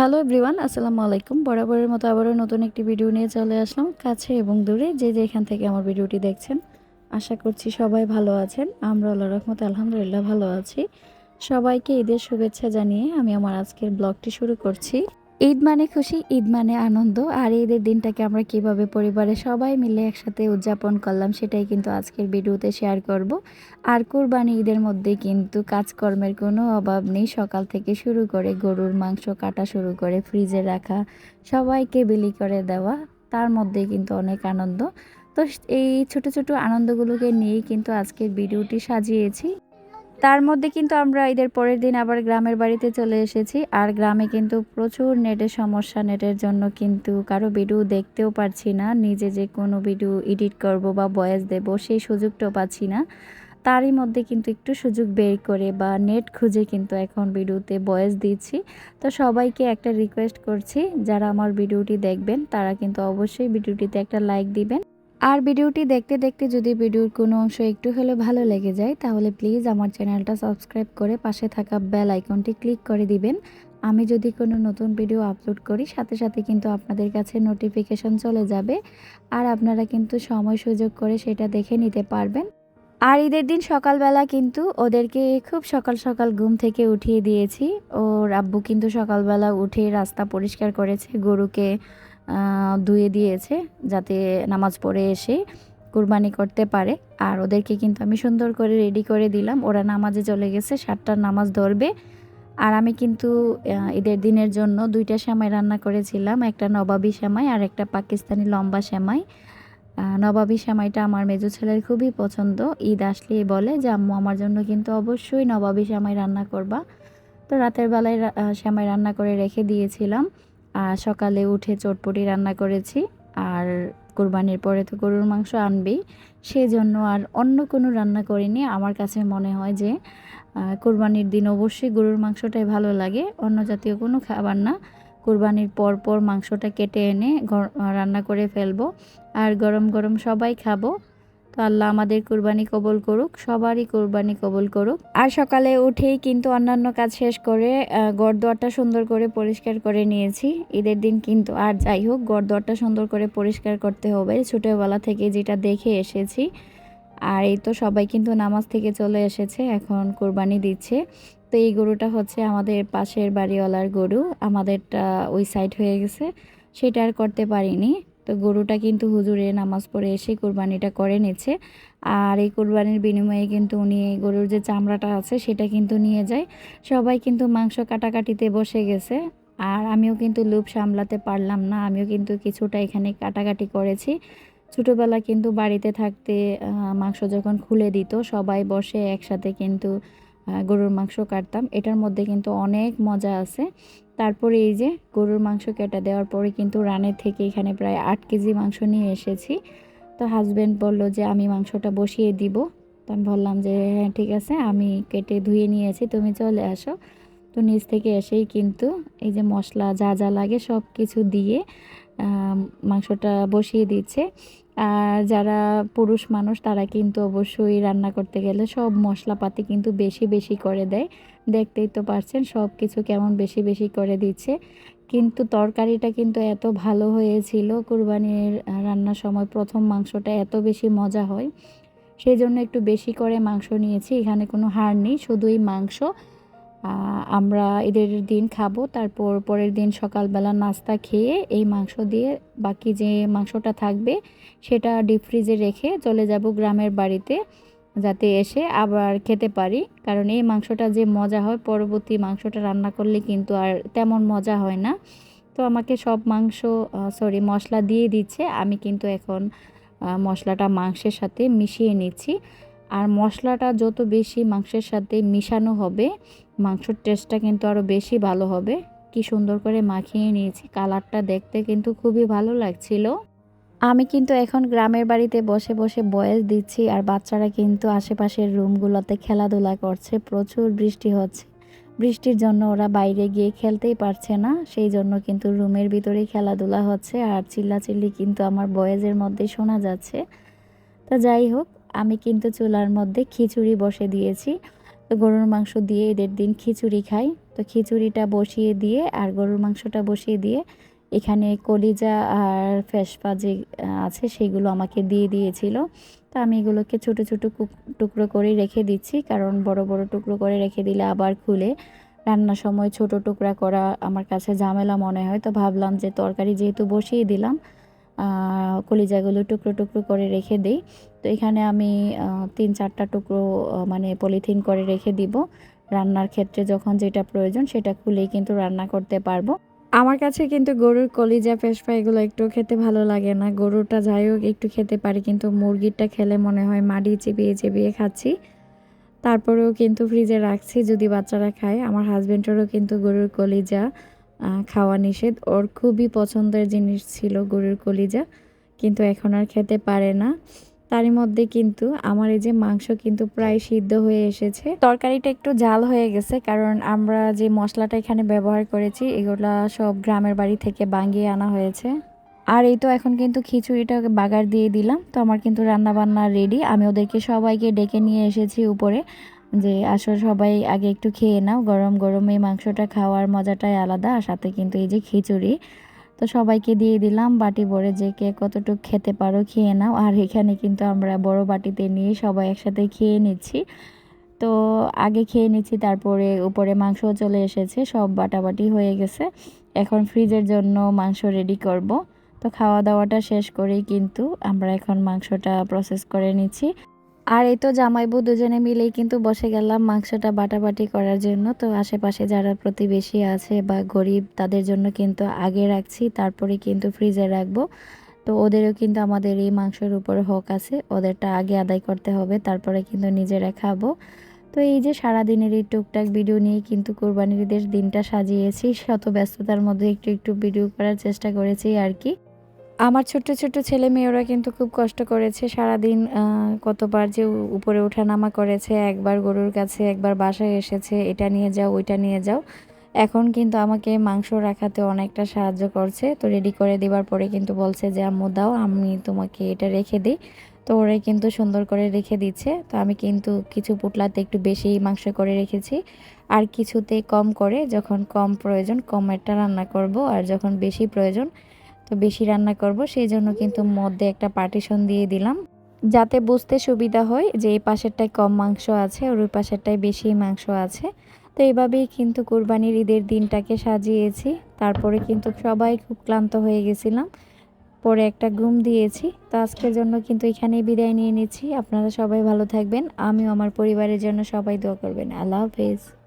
Hello everyone, আসসালামু আলাইকুম। বরাবরের মতো আবারও নতুন একটি ভিডিও নিয়ে চলে আসলাম, কাছে এবং দূরে। যে যেখান থেকে আমার ভিডিওটি দেখছেন, আশা করছি সবাই ভালো আছেন। আমরা আল্লাহ রহমত, আলহামদুলিল্লাহ ভালো আছি। সবাইকে ঈদের শুভেচ্ছা জানিয়ে আমি আমার আজকের ব্লগটি শুরু করছি। ঈদ মানে খুশি, ঈদ মানে আনন্দ, আর ঈদের দিনটাকে আমরা কীভাবে পরিবারে সবাই মিলে একসাথে উদযাপন করলাম সেটাই কিন্তু আজকের ভিডিওতে শেয়ার করব। আর কুরবানি ঈদের মধ্যে কিন্তু কাজকর্মের কোনো অভাব নেই। সকাল থেকে শুরু করে গরুর মাংস কাটা শুরু করে ফ্রিজে রাখা, সবাইকে বিলি করে দেওয়া, তার মধ্যে কিন্তু অনেক আনন্দ। তো এই ছোট ছোট আনন্দগুলোকে নিয়েই কিন্তু আজকের ভিডিওটি সাজিয়েছি। তার মধ্যে কিন্তু আমরা ঈদের পরের দিন আবার গ্রামের বাড়িতে চলে এসেছি। আর গ্রামে কিন্তু প্রচুর নেটের সমস্যা, নেটের জন্য কিন্তু কারও ভিডিও দেখতেও পারছি না। নিজে যে কোনো ভিডিও এডিট করব বা ভয়েস দেব সেই সুযোগটাও পাচ্ছি না। তারই মধ্যে কিন্তু একটু সুযোগ বের করে বা নেট খুঁজে কিন্তু এখন ভিডিওতে ভয়েস দিচ্ছি। তো সবাইকে একটা রিকোয়েস্ট করছি, যারা আমার ভিডিওটি দেখবেন, তারা কিন্তু অবশ্যই ভিডিওটিতে একটা লাইক দিবেন। আর ভিডিওটি দেখতে দেখতে যদি ভিডিওর কোনো অংশ একটু হলেও ভালো লেগে যায়, তাহলে প্লিজ আমার চ্যানেলটা সাবস্ক্রাইব করে পাশে থাকা বেল আইকনটি ক্লিক করে দিবেন। আমি যদি কোনো নতুন ভিডিও আপলোড করি, সাথে সাথে কিন্তু আপনাদের কাছে নোটিফিকেশন চলে যাবে আর আপনারা কিন্তু সময় সুযোগ করে সেটা দেখে নিতে পারবেন। আর ঈদের দিন সকালবেলা কিন্তু ওদেরকে খুব সকাল সকাল ঘুম থেকে উঠিয়ে দিয়েছি। ওর আব্বু কিন্তু সকালবেলা উঠে রাস্তা পরিষ্কার করেছে, গরুকে ধুয়ে দিয়েছে যাতে নামাজ পড়ে এসে কুরবানি করতে পারে। আর ওদেরকে কিন্তু আমি সুন্দর করে রেডি করে দিলাম। ওরা নামাজে চলে গেছে, সাতটার নামাজ ধরবে। আর আমি কিন্তু ঈদের দিনের জন্য দুইটা সেমাই রান্না করেছিলাম। একটা নবাবি সেমাই আর একটা পাকিস্তানি লম্বা সেমাই। নবাবি সেমাইটা আমার মেজো ছেলের খুবই পছন্দ। ঈদ আসলেই বলে যে, আম্মু, আমার জন্য কিন্তু অবশ্যই নবাবি সেমাই রান্না করবা। তো রাতের বেলায় সেমাই রান্না করে রেখে দিয়েছিলাম। সকালে উঠে চটপটি রান্না করেছি। আর কোরবানির পরে তো গরুর মাংস আনবেই। সেই জন্য আর অন্য কোনো রান্না করিনি। আমার কাছে মনে হয় যে কোরবানির দিন অবশ্যই গরুর মাংসটাই ভালো লাগে। অন্য জাতীয় কোনো খাবার না। কোরবানির পর পর মাংসটা কেটে এনে রান্না করে ফেলব। আর গরম গরম সবাই খাব। তো আল্লাহ আমাদের কোরবানি কবল করুক, সবারই কোরবানি কবল করুক। আর সকালে উঠেই কিন্তু অন্যান্য কাজ শেষ করে গড়দোয়ারটা সুন্দর করে পরিষ্কার করে নিয়েছি। ঈদের দিন কিন্তু আর যাই হোক, গড়দোয়ারটা সুন্দর করে পরিষ্কার করতে হবে। ছোটোবেলা থেকে যেটা দেখে এসেছি। আর এই তো সবাই কিন্তু নামাজ থেকে চলে এসেছে, এখন কোরবানি দিচ্ছে। তো এই গরুটা হচ্ছে আমাদের পাশের বাড়িওয়ালার গরু। আমাদেরটা ওই সাইড হয়ে গেছে। সেটা আর করতে পারিনি। তো গরুটা কিন্তু হুজুরে নামাজ পড়ে এসে কোরবানিটা করে নিচ্ছে। আর এই কোরবানির বিনিময়ে কিন্তু উনি গরুর যে চামড়াটা আছে সেটা কিন্তু নিয়ে যায়। সবাই কিন্তু মাংস কাটাকাটিতে বসে গেছে। আর আমিও কিন্তু লুপ সামলাতে পারলাম না। আমিও কিন্তু কিছুটা এখানে কাটাকাটি করেছি। ছোটোবেলা কিন্তু বাড়িতে থাকতে মাংস যখন খুলে দিত, সবাই বসে একসাথে কিন্তু গরুর মাংস কাটতাম। এটার মধ্যে কিন্তু অনেক মজা আছে। তারপরে এই যে গরুর মাংস কেটে দেওয়ার পরে কিন্তু রানের থেকে এখানে প্রায় আট কেজি মাংস নিয়ে এসেছি। তো হাজব্যান্ড বলল যে, আমি মাংসটা বসিয়ে দিব। তো আমি বললাম যে হ্যাঁ ঠিক আছে, আমি কেটে ধুয়ে নিয়েছি, তুমি চলে আসো। তো নিচ থেকে এসেই কিন্তু এই যে মশলা যা যা লাগে সব কিছু দিয়ে মাংসটা বসিয়ে দিচ্ছে। আর যারা পুরুষ মানুষ, তারা কিন্তু অবশ্যই রান্না করতে গেলে সব মশলাপাতি কিন্তু বেশি বেশি করে দেয়। দেখতেই তো পারছেন, সব কিছু কেমন বেশি বেশি করে দিচ্ছে। কিন্তু তরকারিটা কিন্তু এত ভালো হয়েছিল, কুরবানির রান্নার সময় প্রথম মাংসটা এত বেশি মজা হয়। সেই জন্য একটু বেশি করে মাংস নিয়েছি, এখানে কোনো হাড় নেই, শুধুই মাংস। আমরা ঈদের দিন খাব, তারপর পরের দিন সকালবেলা নাস্তা খেয়ে এই মাংস দিয়ে বাকি যে মাংসটা থাকবে সেটা ডিপ ফ্রিজে রেখে চলে যাব গ্রামের বাড়িতে যাতে এসে আবার খেতে পারি। কারণ এই মাংসটা যে মজা হয়, পরবর্তী মাংসটা রান্না করলে কিন্তু আর তেমন মজা হয় না। তো আমাকে সব মাংস সরি মশলা দিয়ে দিচ্ছে। আমি কিন্তু এখন মশলাটা মাংসের সাথে মিশিয়ে নিচ্ছি। আর মশলাটা যত বেশি মাংসের সাথে মিশানো হবে, মাংসর টেস্টটা কিন্তু আরও বেশি ভালো হবে। কি সুন্দর করে মাখিয়ে নিয়েছি। কালারটা দেখতে কিন্তু খুবই ভালো লাগছিল। আমি কিন্তু এখন গ্রামের বাড়িতে বসে বসে বয়স দিচ্ছি আর বাচ্চারা কিন্তু আশেপাশের রুমগুলোতে খেলাধুলা করছে। প্রচুর বৃষ্টি হচ্ছে। বৃষ্টির জন্য ওরা বাইরে গিয়ে খেলতেই পারছে না। সেই জন্য কিন্তু রুমের ভিতরেই খেলাধুলা হচ্ছে আর চিল্লাচিল্লি কিন্তু আমার বয়েজের মধ্যে শোনা যাচ্ছে। তা যাই হোক আমি কিন্তু চুলার মধ্যে খিচুড়ি বসে দিয়েছি। তো গরুর মাংস দিয়ে এদের দিন খিচুড়ি খাই। তো খিচুড়িটা বসিয়ে দিয়ে আর গরুর মাংসটা বসিয়ে দিয়ে এখানে কলিজা আর ফেসপা যে আছে সেগুলো আমাকে দিয়ে দিয়েছিল। তো আমি এগুলোকে ছোটো ছোটো টুকরো করে রেখে দিচ্ছি। কারণ বড় বড় টুকরো করে রেখে দিলে আবার খুলে রান্নার সময় ছোট টুকরা করা আমার কাছে ঝামেলা মনে হয়। তো ভাবলাম যে তরকারি যেহেতু বসিয়ে দিলাম কলিজাগুলো টুকরো টুকরো করে রেখে দিই। তো এখানে আমি তিন চারটা টুকরো মানে পলিথিন করে রেখে দিব। রান্নার ক্ষেত্রে যখন যেটা প্রয়োজন সেটা খুলেই কিন্তু রান্না করতে পারব। আমার কাছে কিন্তু গরুর কলিজা পেশপা এগুলো একটু খেতে ভালো লাগে না। গরুটা যাই হোক একটু খেতে পারি, কিন্তু মুরগিরটা খেলে মনে হয় মাটি চিবিয়ে চিবিয়ে খাচ্ছি। তারপরেও কিন্তু ফ্রিজে রাখছি যদি বাচ্চারা খায়। আমার হাজব্যান্ডেরও কিন্তু গরুর কলিজা খাওয়া নিষেধ। ওর খুবই পছন্দের জিনিস ছিল গরুর কলিজা, কিন্তু এখন আর খেতে পারে না। তারই মধ্যে কিন্তু আমার এই যে মাংস কিন্তু প্রায় সিদ্ধ হয়ে এসেছে। তরকারিটা একটু জাল হয়ে গেছে, কারণ আমরা যে মশলাটা এখানে ব্যবহার করেছি, এগুলা সব গ্রামের বাড়ি থেকে বাঙ্গিয়ে আনা হয়েছে। আর এই তো এখন কিন্তু খিচুড়িটা বাগার দিয়ে দিলাম, তো আমার কিন্তু রান্না বান্না রেডি আমি ওদেরকে সবাইকে ডেকে নিয়ে এসেছি উপরে। যে আসো সবাই আগে একটু খেয়ে নাও, গরম গরম এই মাংসটা খাওয়ার মজাটাই আলাদা। আর সাথে কিন্তু এই যে খিচুড়ি, তো সবাইকে দিয়ে দিলাম, বাটি ভরে যে কে কতটুকু খেতে পারো খেয়ে নাও। আর এখানে কিন্তু আমরা বড় বাটিতে নিয়ে সবাই একসাথে খেয়ে নিচ্ছি। তো আগে খেয়ে নিচ্ছি, তারপরে উপরে মাংসও চলে এসেছে, সব বাটাবাটি হয়ে গেছে। এখন ফ্রিজের জন্য মাংস রেডি করব। তো খাওয়া দাওয়াটা শেষ করেই কিন্তু আমরা এখন মাংসটা প্রসেস করে নিচ্ছি। আর এই তো জামাইবু দুজনে মিলেই কিন্তু বসে গেলাম মাংসটা বাটাবাটি করার জন্য। তো আশেপাশে যারা প্রতিবেশী আছে বা গরিব, তাদের জন্য কিন্তু আগে রাখছি, তারপরে কিন্তু ফ্রিজে রাখব। তো ওদেরও কিন্তু আমাদের এই মাংসের উপর হক আছে, ওদেরটা আগে আদায় করতে হবে, তারপরে কিন্তু নিজেরা খাব। তো এই যে সারাদিনের এই টুকটাক ভিডিও নিয়ে কিন্তু কোরবানির দিনটা সাজিয়েছি, শত ব্যস্ততার মধ্যে একটু একটু ভিডিও করার চেষ্টা করেছি আর কি। আমার ছোট্ট ছোট্ট ছেলে মেয়েরা কিন্তু খুব কষ্ট করেছে। সারাদিন কতবার যে উপরে ওঠানামা করেছে, একবার গরুর কাছে, একবার বাসায় এসেছে, এটা নিয়ে যাও, ওইটা নিয়ে যাও। এখন কিন্তু আমাকে মাংস রাখাতে অনেকটা সাহায্য করছে। তো রেডি করে দেওয়ার পরে কিন্তু বলছে যে, আম্মু, দাও, আমি তোমাকে এটা রেখে দিই। তো ওরাই কিন্তু সুন্দর করে রেখে দিচ্ছে। তো আমি কিন্তু কিছু পুটলাতে একটু বেশি মাংস করে রেখেছি। আর কিছুতে কম করে, যখন কম প্রয়োজন, কম একটা রান্না করব। আর যখন বেশি প্রয়োজন তো বেশি রান্না করব সেই জন্য কিন্তু মধ্যে একটা পার্টিশন দিয়ে দিলাম। যাতে বুঝতে সুবিধা হয় যে এই পাশেরটায় কম মাংস আছে আর ওই পাশেরটায় বেশি মাংস আছে। তো এইভাবেই কিন্তু কুরবানির ঈদের দিনটাকে সাজিয়েছি। তারপরে কিন্তু সবাই খুব ক্লান্ত হয়ে গেছিলাম। পরে একটা ঘুম দিয়েছি। তো আজকের জন্য কিন্তু এখানেই বিদায় নিয়ে নিচ্ছি। আপনারা সবাই ভালো থাকবেন। আমিও আমার পরিবারের জন্য সবাই দোয়া করবেন। আল্লাহ হাফেজ।